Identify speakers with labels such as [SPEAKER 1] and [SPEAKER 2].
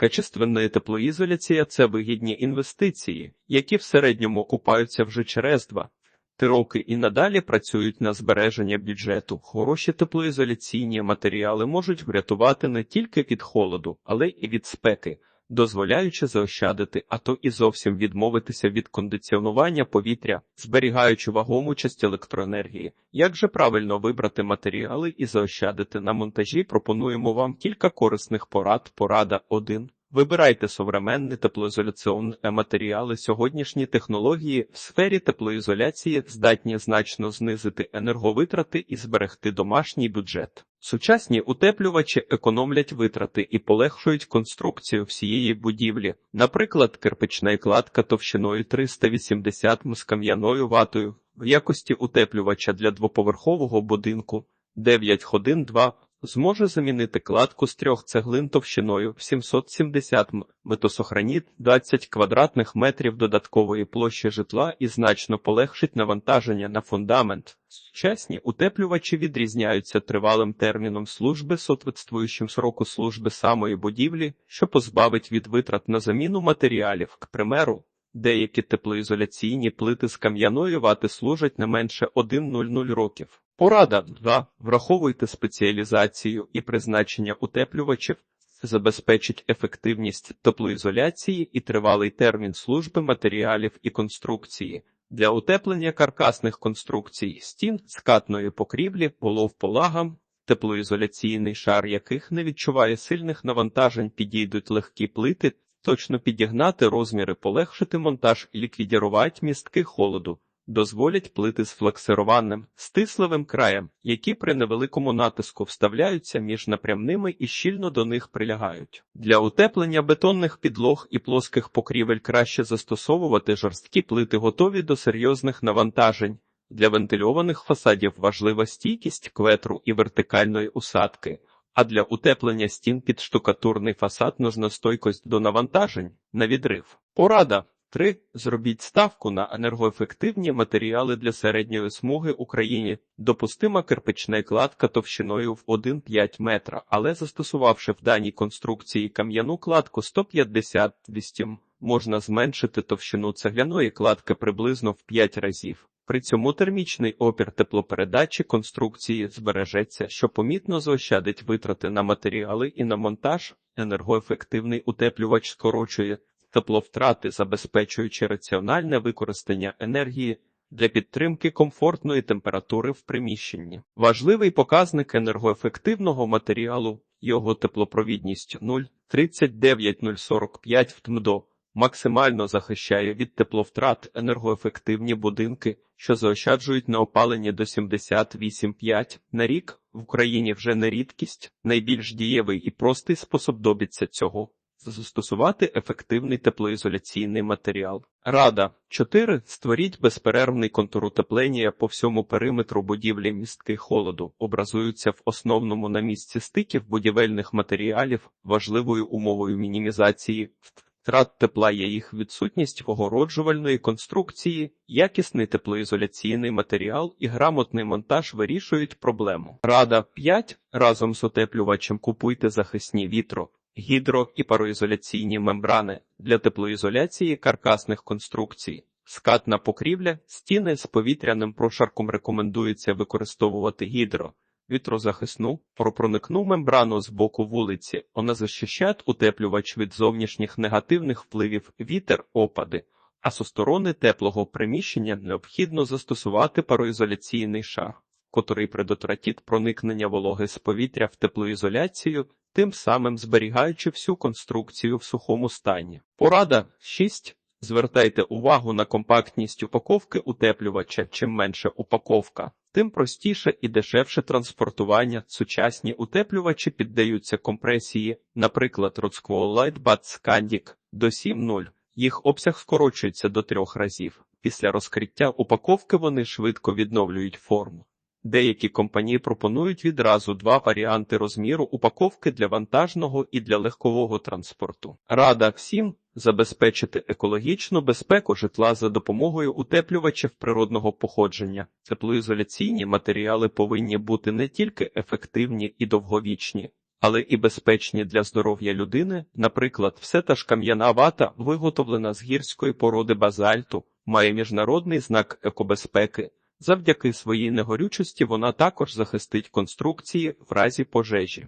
[SPEAKER 1] Качественна теплоізоляція це вигідні інвестиції, які в середньому окупаються вже через два три роки і надалі працюють на збереження бюджету. Хороші теплоізоляційні матеріали можуть врятувати не тільки від холоду, але і від спеки, дозволяючи заощадити, а то і зовсім відмовитися від кондиціонування повітря, зберігаючи вагому часть електроенергії. Як же правильно вибрати матеріали і заощадити на монтажі? Пропонуємо вам кілька корисних порад. Порада 1. Вибирайте современні теплоізоляційні матеріали. Сьогоднішні технології в сфері теплоізоляції здатні значно знизити енерговитрати і зберегти домашній бюджет. Сучасні утеплювачі економлять витрати і полегшують конструкцію всієї будівлі. Наприклад, кирпична кладка товщиною 380 м з кам'яною ватою в якості утеплювача для двоповерхового будинку 9 годин 2 зможе замінити кладку з трьох цеглин товщиною 770 м, метосохраніт 20 квадратних метрів додаткової площі житла і значно полегшить навантаження на фундамент. Сучасні утеплювачі відрізняються тривалим терміном служби соответствуючим сроку служби самої будівлі, що позбавить від витрат на заміну матеріалів, к примеру. Деякі теплоізоляційні плити з кам'яної вати служать не менше 1-0-0 років. Порада 2. Враховуйте спеціалізацію і призначення утеплювачів, забезпечить ефективність теплоізоляції і тривалий термін служби матеріалів і конструкції. Для утеплення каркасних конструкцій стін скатної покрівлі полов полагам, теплоізоляційний шар яких не відчуває сильних навантажень, підійдуть легкі плити, точно підігнати розміри, полегшити монтаж і ліквідірувати містки холоду дозволять плити з флексированим, стисливим краєм, які при невеликому натиску вставляються між напрямними і щільно до них прилягають. Для утеплення бетонних підлог і плоских покрівель краще застосовувати жорсткі плити, готові до серйозних навантажень. Для вентильованих фасадів важлива стійкість кветру і вертикальної усадки. А для утеплення стін під штукатурний фасад нужна стойкость до навантажень на відрив. Порада 3. Зробіть ставку на енергоефективні матеріали для середньої смуги Україні. Допустима кирпична кладка товщиною в 1,5 метра, але застосувавши в даній конструкції кам'яну кладку 150-200, можна зменшити товщину цегляної кладки приблизно в 5 разів. При цьому термічний опір теплопередачі конструкції збережеться, що помітно заощадить витрати на матеріали і на монтаж. Енергоефективний утеплювач скорочує тепловтрати, забезпечуючи раціональне використання енергії для підтримки комфортної температури в приміщенні. Важливий показник енергоефективного матеріалу, його теплопровідність 0,39045 в ТМДО. Максимально захищає від тепловтрат енергоефективні будинки, що заощаджують на опаленні до 78,5 на рік в Україні вже не рідкість, найбільш дієвий і простий спосіб добиться цього застосувати ефективний теплоізоляційний матеріал. Рада 4. Створіть безперервний контур утеплення по всьому периметру будівлі містки холоду, образуються в основному на місці стиків будівельних матеріалів, важливою умовою мінімізації втрат тепла є їх відсутність в огороджувальної конструкції, якісний теплоізоляційний матеріал і грамотний монтаж вирішують проблему. Рада 5. Разом з утеплювачем купуйте захисні вітро гідро і пароізоляційні мембрани для теплоізоляції каркасних конструкцій. Скатна покрівля, стіни з повітряним прошарком рекомендується використовувати гідро, вітрозахисну, пропроникну мембрану з боку вулиці. Вона захищає утеплювач від зовнішніх негативних впливів вітер, опади. А со сторони теплого приміщення необхідно застосувати пароізоляційний шар, котрий предотвратить проникнення вологи з повітря в теплоізоляцію тим самим зберігаючи всю конструкцію в сухому стані. Порада 6. Звертайте увагу на компактність упаковки утеплювача. Чим менше упаковка, тим простіше і дешевше транспортування. Сучасні утеплювачі піддаються компресії, наприклад, Rodsquall Lightbat Scandic до 7.0. Їх обсяг скорочується до трьох разів. Після розкриття упаковки вони швидко відновлюють форму. Деякі компанії пропонують відразу два варіанти розміру упаковки для вантажного і для легкового транспорту. Рада всім забезпечити екологічну безпеку житла за допомогою утеплювачів природного походження. Теплоізоляційні матеріали повинні бути не тільки ефективні і довговічні. Але і безпечні для здоров'я людини, наприклад, все та ж кам'яна вата, виготовлена з гірської породи базальту, має міжнародний знак екобезпеки Завдяки своїй негорючості вона також захистить конструкції в разі пожежі.